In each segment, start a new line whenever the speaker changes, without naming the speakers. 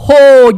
โห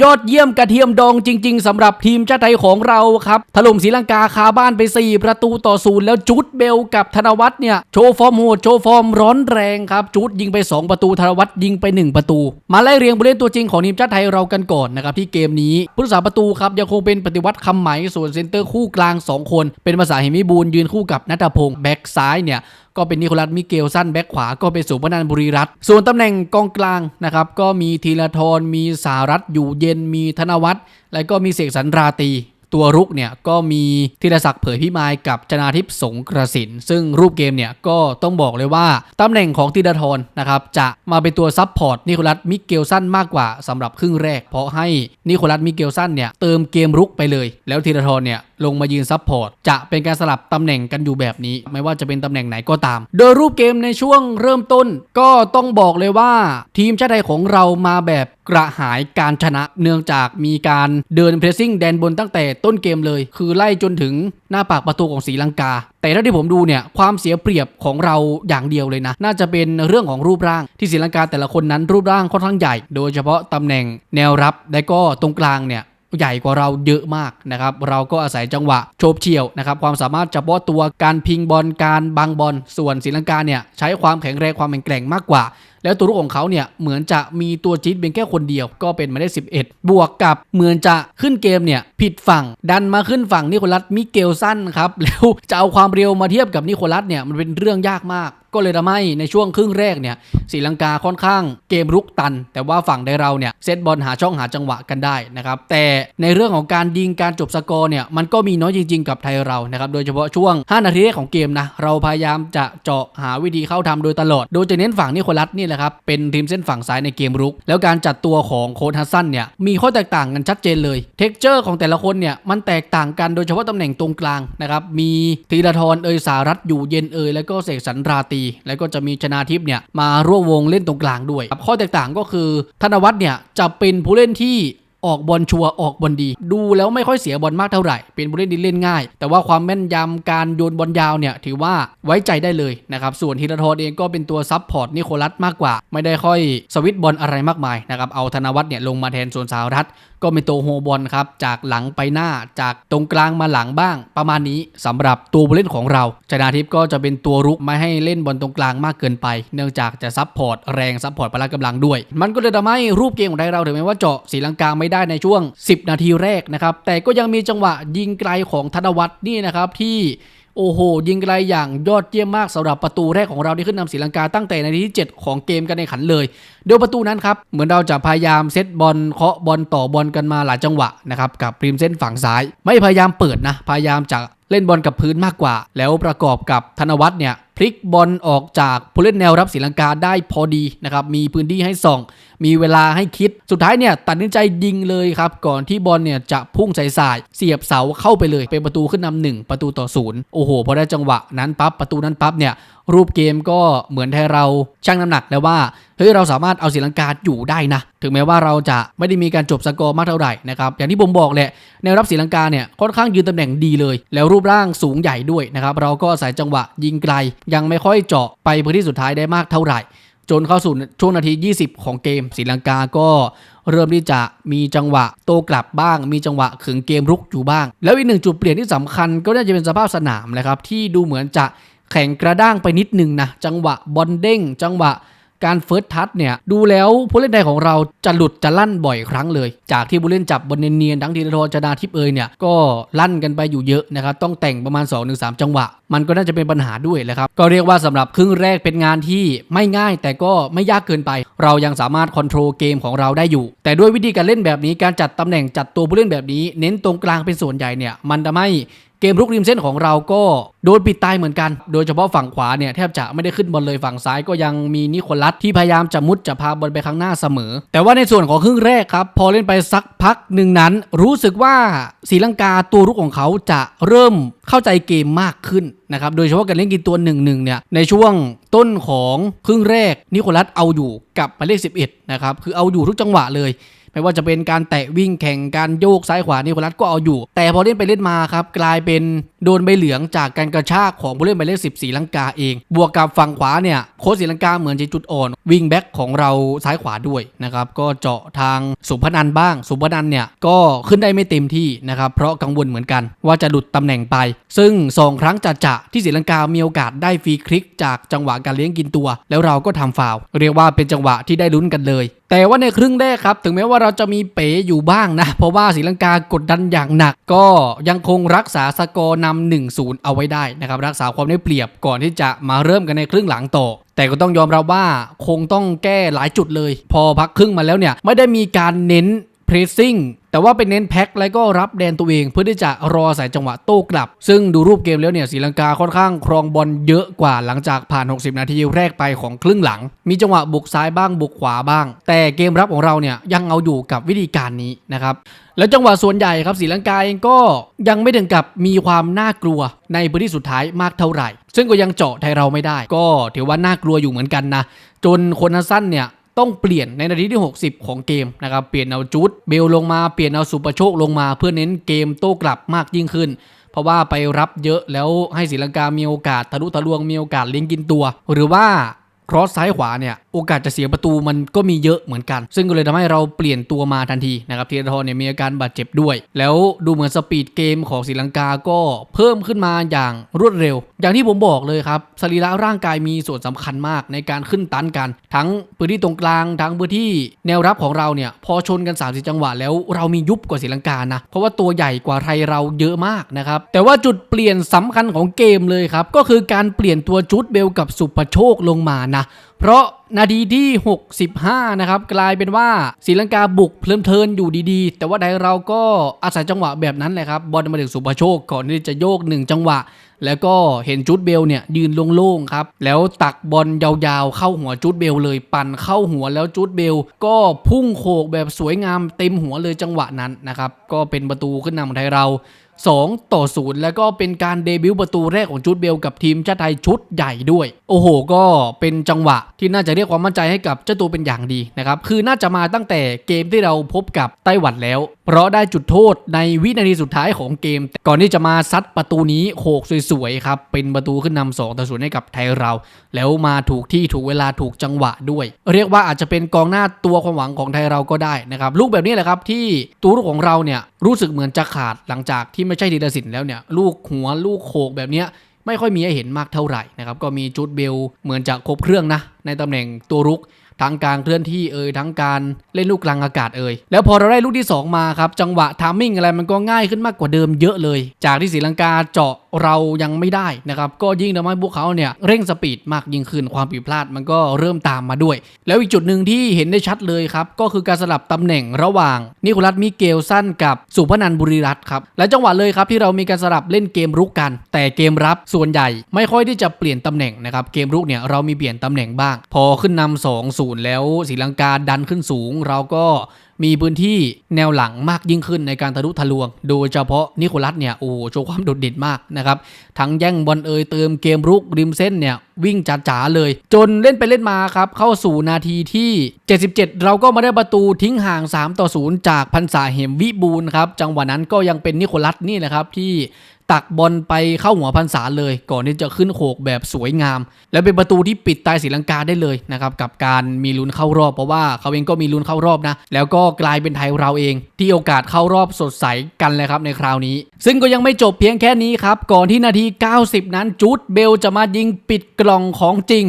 ยอดเยี่ยมกระเทียมดองจริง ๆสำหรับทีมชาติไทยของเราครับ ถล่มศรีลังกาคาบ้านไป 4 ประตูต่อศูนย์แล้วจูดเบลกับธนวัฒน์เนี่ยโชว์ฟอร์มโหดโชว์ฟอร์มร้อนแรงครับจูดยิงไป 2 ประตูธนวัฒน์ยิงไป 1 ประตู มาไล่เรียงผู้เล่นตัวจริงของทีมชาติไทยเรากันก่อนนะครับที่เกมนี้ผู้รักษาประตูครับยังคงเป็นปฏิวัติคำไหมส่วนเซนเตอร์คู่กลาง 2 คน เป็นภาษาหิมิบูลยืนคู่กับนัทพงศ์แบ็กซ้ายเนี่ย ก็เป็นนิโคลัสมิเกลสั้นแบ็คขวาก็เป็นสุพนันบุรีรัตน์ส่วนตำแหน่งกองกลางนะครับก็มีธีรทรมีสารัตอยู่เย็นมีธนวัฒน์และก็มีเสกสรรราตี ตัวรุกเนี่ยก็มีธีรศักดิ์เผยพิมายกับชนาทิพย์สงกระสิน ซึ่งรูปเกมเนี่ยก็ต้องบอกเลยว่าตำแหน่งของธีรทรนะครับจะมาเป็นตัวซับพอร์ตนิโคลัสมิเกลสั้นมากกว่าสำหรับครึ่งแรก เพราะให้นิโคลัสมิเกลสั้นเนี่ยเติมเกมรุกไปเลย แล้วธีรทรเนี่ยลงมายืนซับพอร์ตจะเป็นการสลับตำแหน่งกันอยู่แบบนี้ ไม่ว่าจะเป็นตำแหน่งไหนก็ตาม โดยรูปเกมในช่วงเริ่มต้น ก็ต้องบอกเลยว่าทีมชาติไทยของเรามาแบบกระหายการชนะเนื่องจากมีการเดินเพรสซิ่งแดนบนตั้งแต่ต้นเกมเลย คือไล่จนถึงหน้าปากประตูของศรีลังกา แต่เท่าที่ผมดูเนี่ยความเสียเปรียบของเราอย่างเดียวเลยนะ น่าจะเป็นเรื่องของรูปร่างที่ศรีลังกาแต่ละคนนั้นรูปร่างค่อนข้างใหญ่ โดยเฉพาะตำแหน่งแนวรับและก็ตรงกลางเนี่ยใหญ่กว่าเราเยอะมากนะครับ เราก็อาศัยจังหวะโฉบเฉี่ยวนะครับ ความสามารถเฉพาะตัวการพิงบอลการบังบอล ส่วนศรีลังกาเนี่ยใช้ความแข็งแรงความแข็งแกร่งมากกว่า แล้วตัวรุกของเขาเนี่ยเหมือนจะมีตัวจี๊ดเป็นแค่คนเดียวก็เป็นมาได้ 11 บวกกับเหมือนจะขึ้นเกมเนี่ยผิดฝั่งดันมาขึ้นฝั่งนิโคลัสมิเกลสันครับแล้วจะเอาความเร็วมาเทียบกับนิโคลัสเนี่ยมันเป็นเรื่องยากมาก ก็เลยทำให้ในช่วงครึ่งแรกเนี่ยศรีลังกาค่อนข้างเกมรุกตัน แต่ว่าฝั่งไดเราเนี่ยเซตบอลหาช่องหาจังหวะกันได้นะครับแต่ในเรื่องของการยิงการจบสกอร์เนี่ยมันก็มีน้อยจริง ๆ กับไทยเรานะครับโดยเฉพาะช่วง 5 นาทีแรกของเกมนะเราพยายามจะเจาะหาวิธีเข้าทำโดยตลอด โดยจะเน้นฝั่งนิโคลัสนี่แหละครับเป็นทีมเส้นฝั่งซ้ายในเกมรุก แล้วการจัดตัวของโค้ชฮัสซันเนี่ยมีข้อแตกต่างกันชัดเจนเลยเท็กเจอร์ของแต่ละคนเนี่ยมันแตกต่างกันโดยเฉพาะตำแหน่งตรงกลางนะครับมีธีรทรเอยสารัตอยู่เย็นเอยแล้วก็เสกสรรราตีแล้วก็จะมีชนาทิพย์เนี่ยมาร่วมวงเล่นตรงกลางด้วยข้อแตกต่างก็คือ ธนวัฒน์เนี่ยจะเป็นผู้เล่นที่ออกบอลชัวออกบอลดี ดูแล้วไม่ค่อยเสียบอลมากเท่าไหร่ เป็นผู้เล่นที่เล่นง่าย แต่ว่าความแม่นยำการโยนบอลยาวเนี่ยถือว่าไว้ใจได้เลยนะครับ ส่วนธีรทรเองก็เป็นตัวซับพอร์ตนิโคลัสมากกว่า ไม่ได้ค่อยสวิตบอลอะไรมากมายนะครับ เอาธนวัฒน์เนี่ยลงมาแทนส่วนสารัต ก็เป็นตัวโฮบอลครับ จากหลังไปหน้าจากตรงกลางมาหลังบ้าง ประมาณนี้สำหรับตัวผู้เล่นของเราชนาทิพย์ก็จะเป็นตัวรุกไม่ให้เล่นบอลตรงกลางมากเกินไป เนื่องจากจะซับพอร์ตแรงซับพอร์ตพละกำลังด้วย มันก็เลยทำให้รูปเกมของไทยเราถึงแม้ว่าเจาะศรีลังกาไม่ได้ในช่วง 10 นาทีแรกนะครับแต่ก็ยังมีจังหวะยิงไกลของธนวัฒน์นี่นะครับที่ โอ้โห ยิงไกลอย่างยอดเยี่ยมมากสำหรับประตูแรกของเราที่ขึ้นนำศรีลังกาตั้งแต่ในทีที่ 7 ของเกมกันในขันเลยโดยวประตูนั้นครับ เหมือนเราจะพยายามเซตบอลเคาะบอลต่อบอลกันมาหลายจังหวะนะครับกับริมเส้นฝั่งซ้าย ไม่พยายามเปิดนะ พยายามจะเล่นบอลกับพื้นมากกว่า แล้วประกอบกับธนวัฒน์เนี่ยพลิกบอลออกจากผู้เล่นแนวรับศรีลังกาได้พอดีนะครับมีพื้นที่ให้ส่อง มีเวลาให้คิด สุดท้ายเนี่ยตัดสินใจยิงเลยครับ ก่อนที่บอลเนี่ยจะพุ่งใส่สาย เสียบเสาเข้าไปเลย เป็นประตูขึ้นนำหนึ่งประตูต่อศูนย์โอ้โหพอได้จังหวะนั้นปั๊บประตูนั้นปั๊บเนี่ยรูปเกมก็เหมือนไทยเราชั่งน้ำหนักแล้วว่าเฮ้ยเราสามารถเอาศรีลังกาอยู่ได้นะ ถึงแม้ว่าเราจะไม่ได้มีการจบสกอร์มากเท่าไหร่นะครับอย่างที่ผมบอกแหละแนวรับศรีลังกาเนี่ยค่อนข้างยืนตำแหน่งดีเลย แล้วรูปร่างสูงใหญ่ด้วยนะครับเราก็อาศัยจังหวะยิงไกล ยังไม่ค่อยเจาะไปพื้นที่สุดท้ายได้มากเท่าไหร่ จนเข้าสู่ช่วงนาที 20 ของเกมศรีลังกาก็เริ่มที่จะมีจังหวะโตกลับบ้าง มีจังหวะขึงเกมรุกอยู่บ้าง แล้วอีกหนึ่งจุดเปลี่ยนที่สำคัญก็น่าจะเป็นสภาพสนามเลยครับที่ดูเหมือนจะแข็งกระด้างไปนิดนึงนะจังหวะบอลเด้ง จังหวะ การเฟิร์สทัชเนี่ยดูแล้วผู้เล่นใดของเราจะหลุดจะลั่นบ่อยครั้งเลย จากที่ผู้เล่นจับบอลเนียนๆทั้งทีรทรจนาทิพย์เอยเนี่ยก็ลั่นกันไปอยู่เยอะนะครับต้องแต่งประมาณ 2-3 จังหวะ มันก็น่าจะเป็นปัญหาด้วยแหละครับก็เรียกว่าสำหรับครึ่งแรกเป็นงานที่ไม่ง่าย แต่ก็ไม่ยากเกินไป เรายังสามารถคอนโทรลเกมของเราได้อยู่ แต่ด้วยวิธีการเล่นแบบนี้การจัดตำแหน่งจัดตัวผู้เล่นแบบนี้ เน้นตรงกลางเป็นส่วนใหญ่เนี่ยมันทำให้ เกมรุกริมเส้นของเราก็โดนปิดตายเหมือนกัน โดยเฉพาะฝั่งขวาเนี่ยแทบจะไม่ได้ขึ้นบอลเลยฝั่งซ้ายก็ยังมีนิโคลัสที่พยายามจะมุดจะพาบอลไปข้างหน้าเสมอ แต่ว่าในส่วนของครึ่งแรกครับพอเล่นไปสักพักหนึ่งนั้น รู้สึกว่าศรีลังกาตัวรุกของเขาจะเริ่มเข้าใจเกมมากขึ้นนะครับโดยเฉพาะการเล่นกินตัวหนึ่งหนึ่งเนี่ยในช่วงต้นของครึ่งแรกนิโคลัสเอาอยู่กับหมายเลข11นะครับคือเอาอยู่ทุกจังหวะเลย ไม่ว่าจะเป็นการแตะวิ่งแข่งการโยกซ้ายขวานิโคลัสก็เอาอยู่ แต่พอเล่นไปเล่นมาครับกลายเป็น โดนใบเหลืองจากการกระชากของผู้เล่นหมายเลข10ศรีลังกาเอง บวกกับฝั่งขวาเนี่ยโค้ชศรีลังกาเหมือนจะจุดอ่อนวิงแบ็กของเราซ้ายขวาด้วยนะครับก็เจาะทางสุพนันบ้าง สุพนันเนี่ยก็ขึ้นได้ไม่เต็มที่นะครับเพราะกังวลเหมือนกันว่าจะหลุดตำแหน่งไป ซึ่งสองครั้งจะจะที่ศรีลังกามีโอกาสได้ฟรีคลิก จากจังหวะการเลี้ยงกินตัว แล้วเราก็ทำฟาวเรียกว่าเป็นจังหวะที่ได้ลุ้นกันเลยแต่ว่าในครึ่งแรกครับ ถึงแม้ว่าเราจะมีเป๋อยู่บ้างนะ เพราะว่าศรีลังกากดดันอย่างหนัก ก็ยังคงรักษาสกอร์นำ1-0 เอาไว้ได้นะครับรักษาความได้เปรียบก่อนที่จะมาเริ่มกันในครึ่งหลังต่อแต่ก็ต้องยอมรับว่าคงต้องแก้หลายจุดเลย พอพักครึ่งมาแล้วเนี่ยไม่ได้มีการเน้น pressing แต่ว่าเป็นเน้นแพ็คแล้วก็รับแดนตัวเอง เพื่อที่จะรอใส่จังหวะโต้กลับ ซึ่งดูรูปเกมแล้วเนี่ยศรีลังกาค่อนข้างครองบอลเยอะกว่าหลังจากผ่าน 60 นาทีแรกไปของครึ่งหลัง มีจังหวะบุกซ้ายบ้างบุกขวาบ้าง แต่เกมรับของเราเนี่ยยังเอาอยู่กับวิธีการนี้นะครับแล้วจังหวะส่วนใหญ่ครับศรีลังกาเองก็ยังไม่ถึงกับมีความน่ากลัวในพื้นที่สุดท้ายมากเท่าไหร่ ซึ่งก็ยังเจาะไทยเราไม่ได้ ก็ถือว่าน่ากลัวอยู่เหมือนกันนะจนคนสั้นเนี่ย ต้องเปลี่ยนในนาทีที่ 60 ของเกมนะครับเปลี่ยนเอาจุดเบลลงมาเปลี่ยนเอาสุประโชคลงมาเพื่อเน้นเกมโต้กลับมากยิ่งขึ้น เพราะว่าไปรับเยอะแล้วให้ศรีลังกามีโอกาสทะลุทะลวงมีโอกาสเลี้ยงกินตัว หรือว่า ครอสซ้ายขวาเนี่ยโอกาสจะเสียประตูมันก็มีเยอะเหมือนกัน ซึ่งก็เลยทำให้เราเปลี่ยนตัวมาทันทีนะครับธีรทรเนี่ยมีอาการบาดเจ็บด้วย แล้วดูเหมือนสปีดเกมของศรีลังกาก็เพิ่มขึ้นมาอย่างรวดเร็ว อย่างที่ผมบอกเลยครับสรีระร่างกายมีส่วนสำคัญมากในการขึ้นตันกัน ทั้งพื้นที่ตรงกลางทั้งพื้นที่แนวรับของเราเนี่ยพอชนกัน3ามสิจังหวะแล้วเรามียุบกว่าศรีลังกานะเพราะว่าตัวใหญ่กว่าไทยเราเยอะมากนะครับแต่ว่าจุดเปลี่ยนสำคัญของเกมเลยครับก็คือการเปลี่ยนตัวจุดเบลกับสุภโชคลงมานะ เพราะนาทีที่ 65 นะครับ กลายเป็นว่าศรีลังกาบุกเพลินเพลินอยู่ดีๆ แต่ว่าไทยเราก็อาศัยจังหวะแบบนั้นแหละครับ บอลมาถึงสุภโชคก่อนที่จะโยก 1 จังหวะ แล้วก็เห็นจุดเบลเนี่ยยืนโล่งๆครับ แล้วตักบอลยาวๆ เข้าหัวจุดเบลเลยปั่นเข้าหัวแล้วจุดเบล ก็พุ่งโขกแบบสวยงามเต็มหัวเลยจังหวะนั้นนะครับก็เป็นประตูขึ้นนำของไทยเรา 2 ต่อ 0 แล้วก็เป็นการเดบิวต์ประตูแรกของจุดเบลกับทีมชาติไทยชุดใหญ่ด้วย โอ้โห ก็เป็นจังหวะที่น่าจะเรียกความมั่นใจให้กับเจ้าตัวเป็นอย่างดีนะครับ คือน่าจะมาตั้งแต่เกมที่เราพบกับไต้หวันแล้วเพราะได้จุดโทษในวินาทีสุดท้ายของเกม ก่อนที่จะมาซัดประตูนี้โขกสวยๆครับ เป็นประตูขึ้นนำ2ต่อ0ให้กับไทยเรา แล้วมาถูกที่ถูกเวลาถูกจังหวะด้วย เรียกว่าอาจจะเป็นกองหน้าตัวความหวังของไทยเราก็ได้นะครับลูกแบบนี้แหละครับที่ตัวลูกของเราเนี่ยรู้สึกเหมือนจะขาดหลังจากที่ไม่ใช่ธีรศิลป์แล้วเนี่ยลูกหัวลูกโขกแบบเนี้ยไม่ค่อยมีให้เห็นมากเท่าไหร่นะครับก็มีจุดเบลเหมือนจะครบเครื่องนะในตำแหน่งตัวรุก ทั้งการเคลื่อนที่เอ่ยทั้งการเล่นลูกกลางอากาศเอ่ยแล้วพอเราได้ลูกที่ 2 มาครับจังหวะทามมิ่งอะไรมันก็ง่ายขึ้นมากกว่าเดิมเยอะเลย จากที่ศรีลังกาเจาะเรายังไม่ได้นะครับก็ยิ่งทำให้พวกเขาเนี่ยเร่งสปีดมากยิ่งขึ้นความผิดพลาดมันก็เริ่มตามมาด้วย แล้วอีกจุดหนึ่งที่เห็นได้ชัดเลยครับก็คือการสลับตำแหน่งระหว่างนิโคลัสมิเกลสั้นกับสุพนันบุรีรัตน์ครับและจังหวะเลยครับที่เรามีการสลับเล่นเกมรุกกัน แต่เกมรับส่วนใหญ่ ไม่ค่อยที่จะเปลี่ยนตำแหน่งนะครับเกมรุกเนี่ยเรามีเปลี่ยนตำแหน่งบ้าง พอขึ้นนำสองศูนย์แล้วศรีลังกาดันขึ้นสูง เราก็มีพื้นที่แนวหลังมากยิ่งขึ้นในการทะลุทะลวง โดยเฉพาะนิโคลัสเนี่ยโอ้โหโชว์ความโดดเด่นมากนะครับ ทั้งแย่งบอลเอยเติมเกมรุกริมเส้นเนี่ยวิ่งจ๋าๆเลย จนเล่นไปเล่นมาครับ เข้าสู่นาทีที่ 77 เราก็มาได้ประตูทิ้งห่าง 3 ต่อ 0 จากพันษาเหมวิบูลครับ จังหวะนั้นก็ยังเป็นนิโคลัสนี่แหละครับที่ ตักบอลไปเข้าหัวพันศาเลย ก่อนที่จะขึ้นโขกแบบสวยงาม และเป็นประตูที่ปิดตายศรีลังกาได้เลยนะครับกับการมีลุ้นเข้ารอบเพราะว่าเขาเองก็มีลุ้นเข้ารอบนะ แล้วก็กลายเป็นไทยเราเอง ที่โอกาสเข้ารอบสดใสกันเลยครับในคราวนี้ ซึ่งก็ยังไม่จบเพียงแค่นี้ครับก่อนที่นาที 90 นั้นจูดเบลจะมายิงปิดกล่องของจริง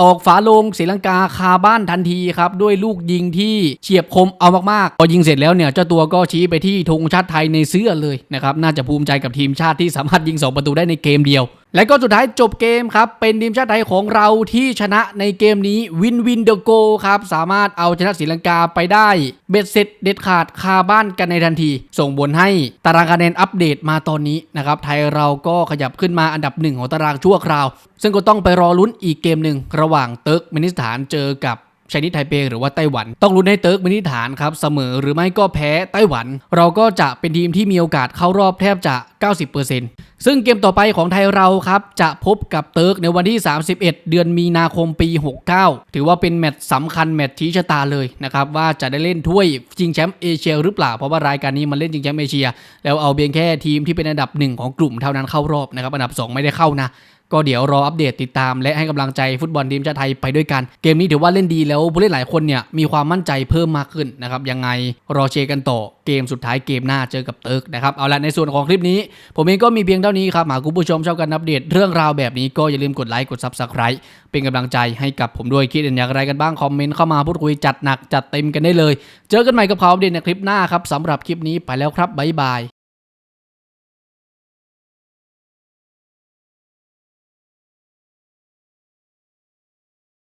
ตอกฝาลงศรีลังกาคาบ้านทันทีครับด้วยลูกยิงที่เฉียบคมเอามากๆพอยิงเสร็จแล้วเนี่ยเจ้าตัวก็ชี้ไปที่ธงชาติไทยในเสื้อเลยนะครับน่าจะภูมิใจกับทีมชาติที่สามารถยิง 2 ประตูได้ในเกมเดียวและก็สุดท้ายจบเกมครับ เป็นทีมชาติไทยของเราที่ชนะในเกมนี้วินวินเดอะโกครับ สามารถเอาชนะศรีลังกาไปได้ เบ็ดเสร็จเด็ดขาดคาบ้านกันในทันที ส่งบนให้ตารางคะแนนอัปเดตมาตอนนี้นะครับ ไทยเราก็ขยับขึ้นมาอันดับหนึ่งของตารางชั่วคราว ซึ่งก็ต้องไปรอลุ้นอีกเกมหนึ่งระหว่างเติร์กเมนิสถานเจอกับ ชนีสไทเปหรือว่าไต้หวัน ต้องลุ้นให้เติร์กมินิฐานครับเสมอหรือไม่ก็แพ้ไต้หวัน เราก็จะเป็นทีมที่มีโอกาสเข้ารอบแทบจะ 90%ซึ่งเกมต่อไปของไทยเราครับจะพบกับเติร์กในวันที่ 31 เดือนมีนาคมปี 69 ถือว่าเป็นแมตช์สำคัญแมตช์ชี้ชะตาเลยนะครับว่าจะได้เล่นถ้วยชิงแชมป์เอเชียหรือเปล่าเพราะว่ารายการนี้มันเล่นชิงแชมป์เอเชีย แล้วเอาเพียงแค่ทีมที่เป็นอันดับหนึ่งของกลุ่มเท่านั้นเข้ารอบนะครับอันดับ 2 ไม่ได้เข้านะ ก็เดี๋ยวรออัปเดตติดตาม และให้กำลังใจฟุตบอลทีมชาติไทยไปด้วยกัน เกมนี้ถือว่าเล่นดีแล้วผู้เล่นหลายคนเนี่ยมีความมั่นใจเพิ่มมากขึ้นนะครับยังไงรอเชียร์กันต่อเกมสุดท้ายเกมหน้าเจอกับเติร์กนะครับเอาละในส่วนของคลิปนี้ ผมเองก็มีเพียงเท่านี้ครับหากคุณผู้ชมชอบการอัปเดตเรื่องราวแบบนี้ก็อย่าลืมกดไลค์กด Subscribe เป็นกำลังใจให้กับผมด้วยคิดเห็นอย่างไรกันบ้างคอมเมนต์เข้ามาพูดคุยจัดหนักจัดเต็มกันได้เลย เจอกันใหม่กับข่าวอัปเดตในคลิปหน้าครับสำหรับคลิปนี้ไปแล้วครับบ๊ายบาย